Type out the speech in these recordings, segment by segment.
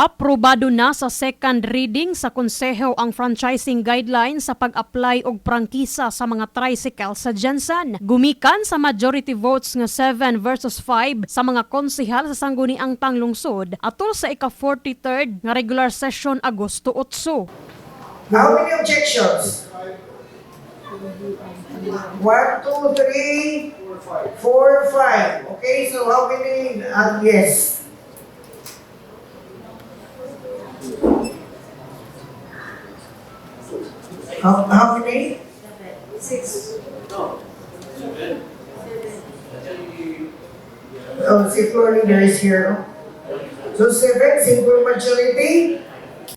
Aprobado na sa second reading sa Konseho ang franchising guidelines sa pag-apply og prangkisa sa mga tricycle sa Jensen. Gumikan sa majority votes nga 7 versus 5 sa mga konsehal sa sangguniang tanglungsod atol sa ika-43rd nga regular session Agosto 8. How many objections? One, two, three, four, five. Okay, so how many uh, yes? How, how many? Six. Oh, si leader is here. So seven, simple majority.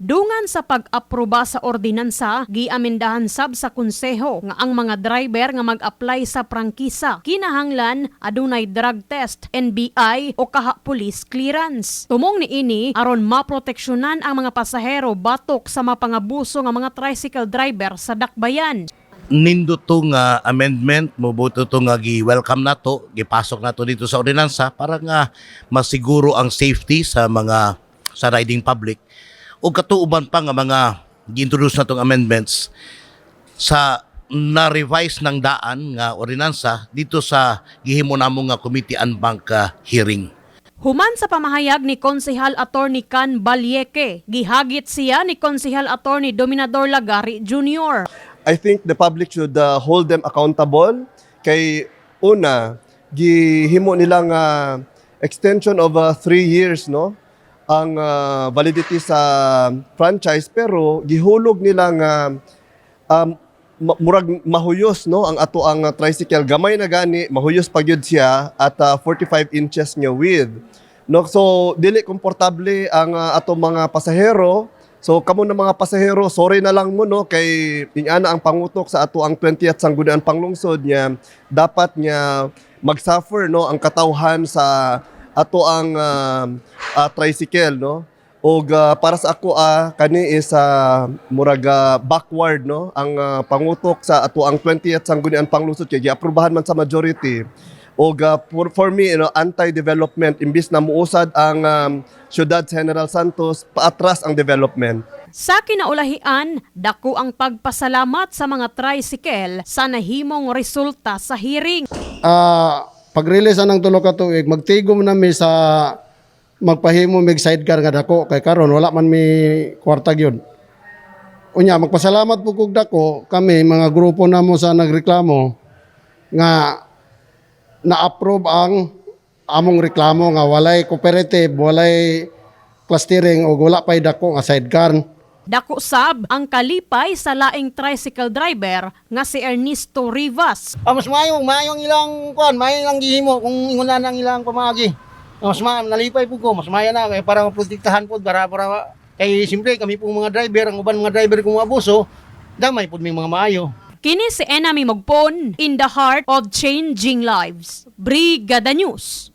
Dungan sa pag-aproba sa ordinansa, giamindahan sab sa konseho nga ang mga driver nga mag-apply sa prangkisa kinahanglan adunay drug test, NBI o kaha police clearance. Tumong ni ini aron maproteksyonan ang mga pasahero batok sa mapangabuso nga mga tricycle driver sa dakbayan. nindo to nga amendment mobuto to nga gi-welcome na to gipasok na to dito sa ordinansa para nga masiguro ang safety sa mga sa riding public ug katuuban pa nga mga gi-introduce na tong amendments sa na-revise ng daan nga ordinansa dito sa gihimo namo nga committee and bank ah, hearing. Human sa pamahayag ni Konsehal Attorney Can Balyeke, gihagit siya ni Konsehal Attorney Dominador Lagari Jr. I think the public should uh, hold them accountable. Kay una gihimo nilang uh, extension of uh, three years no ang uh, validity sa franchise pero gihulog nila nga um, murag mahuyos no ang ato ang uh, tricycle. Gamay na gani mahuyos pa gyud siya at uh, 45 inches nga width. No so dili komportable ang uh, ato mga pasahero. So kamo na mga pasahero, sorry na lang mo no kay ingana ang pangutok sa ato ang 20th sanggunian panglungsod niya dapat niya mag-suffer no ang katawhan sa ato ang ah, ah, tricycle no. Og ah, para sa ako ah kani is ah, murag ah, backward no ang ah, pangutok sa ato ang 20th sanggunian panglungsod kay giaprubahan man sa majority. Og ah, for, for me you know anti-development imbis na muusad ang um, Ciudad General Santos paatras ang development. Sa kinaulahian, dako ang pagpasalamat sa mga tricycle sa nahimong resulta sa hearing. ah pag-release ng tulo ka tuig magtigom na mi sa magpahimo mig sidecar nga dako kay karon wala man mi kwarta gyud. Unya magpasalamat po kog dako kami mga grupo namo sa nagreklamo nga na-approve ang among reklamo nga walay cooperative, walay clustering o wala pay dako nga sidecar. Dako sab ang kalipay sa laing tricycle driver nga si Ernesto Rivas. Ah, mas mayo, mayo ang ilang kuan, mayo ang gihimo kung ingunan ang ilang pamagi. Mas ma nalipay po ko, mas mayo na kay para maprotektahan po para para kay siyempre kami po mga driver, ang uban mga driver kung abuso, damay po may mga maayo. Kini si Enami Mogpon in the heart of changing lives. Brigada News.